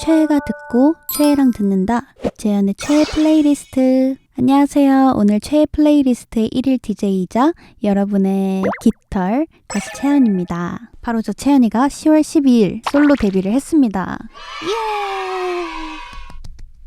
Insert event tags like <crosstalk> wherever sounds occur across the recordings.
최애가 듣고 최애랑 듣는다. 재현의 최애 플레이리스트. 안녕하세요. 오늘 최애 플레이리스트의 1일 DJ이자 여러분의 깃털 가수 채연입니다. 바로 저 채연이가 10월 12일 솔로 데뷔를 했습니다. 예!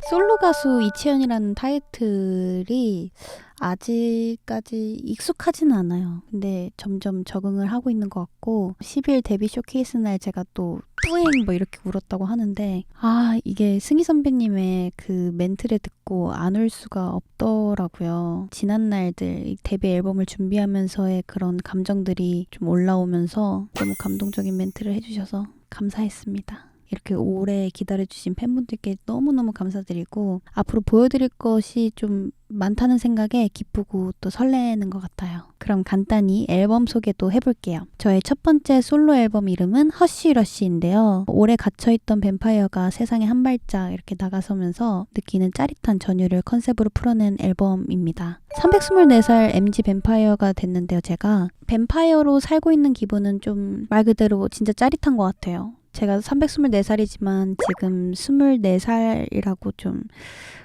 솔로 가수 이채연이라는 타이틀이 아직까지 익숙하진 않아요. 근데 점점 적응을 하고 있는 것 같고 10일 데뷔 쇼케이스 날 제가 또 뿌잉 뭐 이렇게 울었다고 하는데 아 이게 승희 선배님의 그 멘트를 듣고 안 울 수가 없더라고요. 지난 날들 이 데뷔 앨범을 준비하면서의 그런 감정들이 좀 올라오면서 너무 감동적인 멘트를 해주셔서 감사했습니다. 이렇게 오래 기다려주신 팬분들께 너무너무 감사드리고 앞으로 보여드릴 것이 좀 많다는 생각에 기쁘고 또 설레는 것 같아요. 그럼 간단히 앨범 소개도 해볼게요. 저의 첫 번째 솔로 앨범 이름은 허쉬러쉬인데요. 오래 갇혀있던 뱀파이어가 세상에 한 발짝 이렇게 나가서면서 느끼는 짜릿한 전율을 컨셉으로 풀어낸 앨범입니다. 324살 MG 뱀파이어가 됐는데요, 제가. 뱀파이어로 살고 있는 기분은 좀 말 그대로 진짜 짜릿한 것 같아요. 제가 324살이지만 지금 24살이라고 좀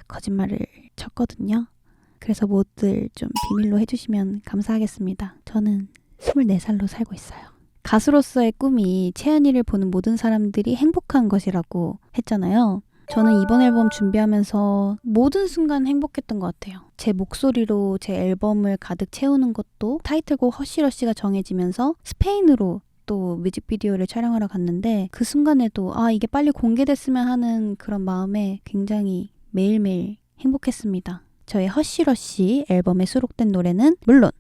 거짓말을 쳤거든요. 그래서 모두들 좀 비밀로 해주시면 감사하겠습니다. 저는 24살로 살고 있어요. 가수로서의 꿈이 채연이를 보는 모든 사람들이 행복한 것이라고 했잖아요. 저는 이번 앨범 준비하면서 모든 순간 행복했던 것 같아요. 제 목소리로 제 앨범을 가득 채우는 것도 타이틀곡 허쉬러쉬가 정해지면서 스페인으로 또 뮤직비디오를 촬영하러 갔는데 그 순간에도 아 이게 빨리 공개됐으면 하는 그런 마음에 굉장히 매일매일 행복했습니다. 저의 허쉬러쉬 앨범에 수록된 노래는 물론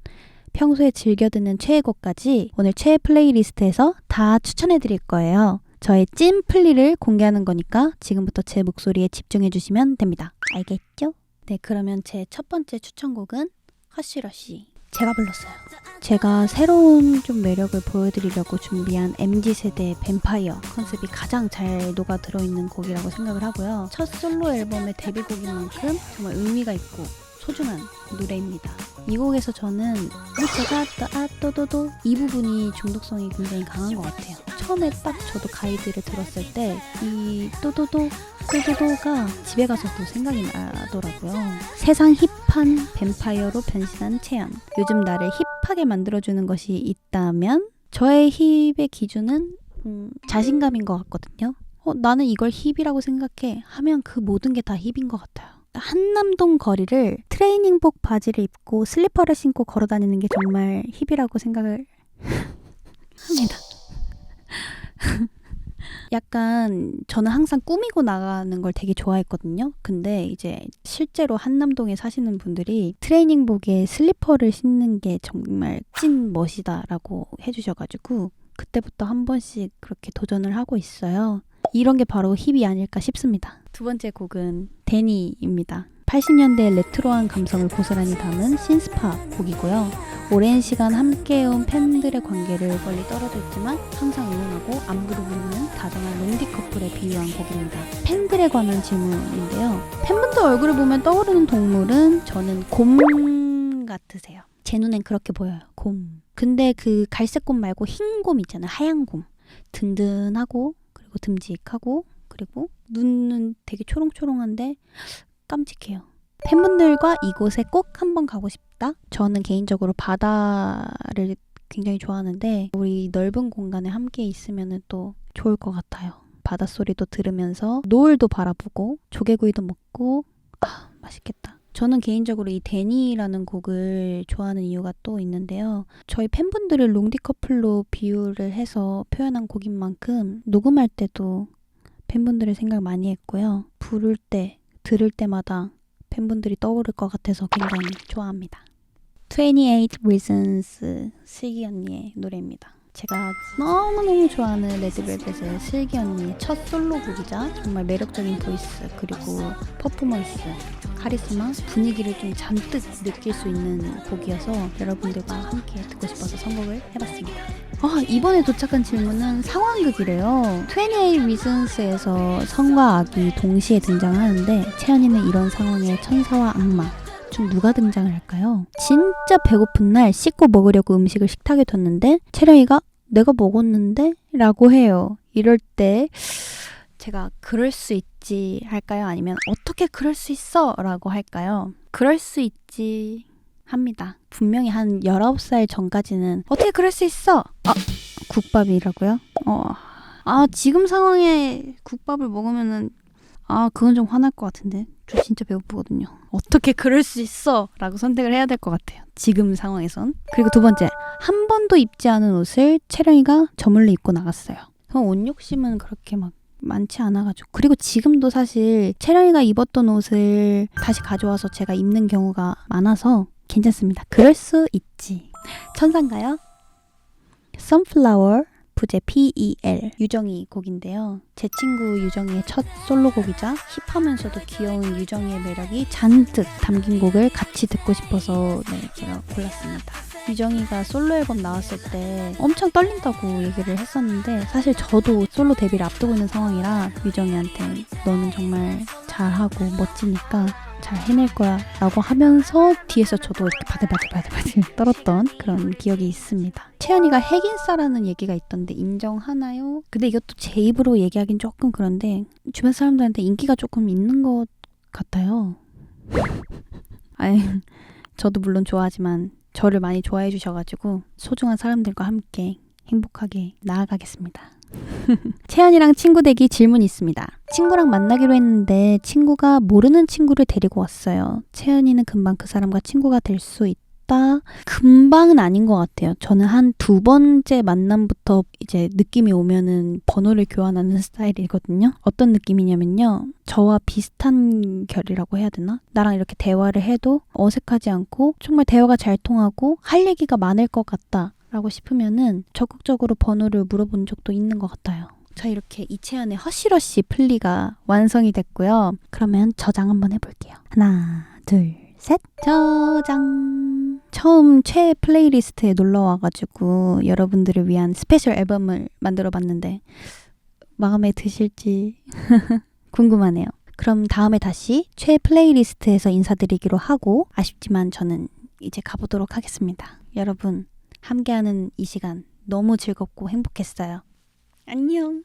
평소에 즐겨 듣는 최애곡까지 오늘 최애 플레이리스트에서 다 추천해 드릴 거예요. 저의 찐 플리를 공개하는 거니까 지금부터 제 목소리에 집중해 주시면 됩니다. 알겠죠? 네, 그러면 제 첫 번째 추천곡은 허쉬러쉬. 제가 불렀어요. 제가 새로운 좀 매력을 보여드리려고 준비한 MZ세대 뱀파이어 컨셉이 가장 잘 녹아 들어있는 곡이라고 생각을 하고요. 첫 솔로 앨범의 데뷔곡인 만큼 정말 의미가 있고 소중한 노래입니다. 이 곡에서 저는 제가 아또도도 이 부분이 중독성이 굉장히 강한 것 같아요. 처음에 딱 저도 가이드를 들었을 때 이 또도도 또도도가 집에 가서도 생각이 나더라고요. 세상 힙한 뱀파이어로 변신한 채연. 요즘 나를 힙하게 만들어주는 것이 있다면 저의 힙의 기준은 음, 자신감인 것 같거든요. 어, 나는 이걸 힙이라고 생각해 하면 그 모든 게 다 힙인 것 같아요. 한남동 거리를 트레이닝복 바지를 입고 슬리퍼를 신고 걸어 다니는 게 정말 힙이라고 생각을 <laughs> 합니다. <laughs> 약간 저는 항상 꾸미고 나가는 걸 되게 좋아했거든요. 근데 이제 실제로 한남동에 사시는 분들이 트레이닝복에 슬리퍼를 신는 게 정말 찐 멋이다라고 해주셔가지고 그때부터 한 번씩 그렇게 도전을 하고 있어요. 이런 게 바로 힙이 아닐까 싶습니다. 두 번째 곡은 데니입니다. 80년대 레트로한 감성을 고스란히 담은 신스파 곡이고요. 오랜 시간 함께해온 팬들의 관계를 멀리 떨어져 있지만 항상 응원하고 안부를 묻는 다정한 롱디 커플에 비유한 곡입니다. 팬들에 관한 질문인데요. 팬분들 얼굴을 보면 떠오르는 동물은 저는 곰 같으세요. 제 눈엔 그렇게 보여요. 곰. 근데 그 갈색 곰 말고 흰 곰 있잖아요. 하얀 곰. 든든하고 그리고 듬직하고 그리고 눈은 되게 초롱초롱한데 깜찍해요. 팬분들과 이곳에 꼭 한번 가고 싶다? 저는 개인적으로 바다를 굉장히 좋아하는데 우리 넓은 공간에 함께 있으면 또 좋을 것 같아요. 바닷소리도 들으면서 노을도 바라보고 조개구이도 먹고 아 맛있겠다. 저는 개인적으로 이 데니라는 곡을 좋아하는 이유가 또 있는데요. 저희 팬분들을 롱디 커플로 비유를 해서 표현한 곡인 만큼 녹음할 때도 팬분들의 생각 많이 했고요. 부를 때, 들을 때마다 팬분들이 떠오를 것 같아서 굉장히 좋아합니다. 28 Reasons 슬기 언니의 노래입니다. 제가 너무너무 좋아하는 레드벨벳의 슬기 언니의 첫 솔로곡이자 정말 매력적인 보이스 그리고 퍼포먼스 카리스마 분위기를 좀 잔뜩 느낄 수 있는 곡이어서 여러분들과 함께 듣고 싶어서 선곡을 해봤습니다. 아, 이번에 도착한 질문은 상황극이래요. 28 Reasons에서 성과 악이 동시에 등장하는데 채연이는 이런 상황에 천사와 악마 중 누가 등장을 할까요? 진짜 배고픈 날 씻고 먹으려고 음식을 식탁에 뒀는데 채령이가 내가 먹었는데? 라고 해요. 이럴 때 제가 그럴 수 있지 할까요? 아니면 어떻게 그럴 수 있어? 라고 할까요? 그럴 수 있지 합니다. 분명히 한 19살 전까지는 어떻게 그럴 수 있어? 아, 국밥이라고요? 어. 아, 지금 상황에 국밥을 먹으면은 아, 그건 좀 화날 것 같은데. 저 진짜 배고프거든요. 어떻게 그럴 수 있어? 라고 선택을 해야 될 것 같아요. 지금 상황에선. 그리고 두 번째, 한 번도 입지 않은 옷을 채령이가 저물러 입고 나갔어요. 그럼 옷 욕심은 그렇게 막 많지 않아가지고. 그리고 지금도 사실 채령이가 입었던 옷을 다시 가져와서 제가 입는 경우가 많아서 괜찮습니다. 그럴 수 있지. 천상가요? Sunflower 부제 P.E.L. 유정이 곡인데요. 제 친구 유정이의 첫 솔로곡이자 힙하면서도 귀여운 유정이의 매력이 잔뜩 담긴 곡을 같이 듣고 싶어서 네, 제가 골랐습니다. 유정이가 솔로 앨범 나왔을 때 엄청 떨린다고 얘기를 했었는데 사실 저도 솔로 데뷔를 앞두고 있는 상황이라 유정이한테 너는 정말 잘하고 멋지니까 잘 해낼 거야 라고 하면서 뒤에서 저도 이렇게 바들바들바들바들 <laughs> 떨었던 그런 기억이 있습니다. 채연이가 핵인싸라는 얘기가 있던데 인정하나요? 근데 이것도 제 입으로 얘기하긴 조금 그런데 주변 사람들한테 인기가 조금 있는 것 같아요. <laughs> 아니 저도 물론 좋아하지만 저를 많이 좋아해 주셔가지고 소중한 사람들과 함께 행복하게 나아가겠습니다. <laughs> 채연이랑 친구 되기 질문 있습니다. 친구랑 만나기로 했는데 친구가 모르는 친구를 데리고 왔어요. 채연이는 금방 그 사람과 친구가 될 수 있다. 금방은 아닌 것 같아요. 저는 한 두 번째 만남부터 이제 느낌이 오면은 번호를 교환하는 스타일이거든요. 어떤 느낌이냐면요. 저와 비슷한 결이라고 해야 되나? 나랑 이렇게 대화를 해도 어색하지 않고 정말 대화가 잘 통하고 할 얘기가 많을 것 같다. 라고 싶으면은 적극적으로 번호를 물어본 적도 있는 것 같아요. 자, 이렇게 이채연의 허쉬러쉬 플리가 완성이 됐고요. 그러면 저장 한번 해볼게요. 하나, 둘, 셋. 저장. 처음 최애 플레이리스트에 놀러 와가지고 여러분들을 위한 스페셜 앨범을 만들어 봤는데 마음에 드실지 <laughs> 궁금하네요. 그럼 다음에 다시 최애 플레이리스트에서 인사드리기로 하고 아쉽지만 저는 이제 가보도록 하겠습니다. 여러분 함께하는 이 시간 너무 즐겁고 행복했어요. 안녕.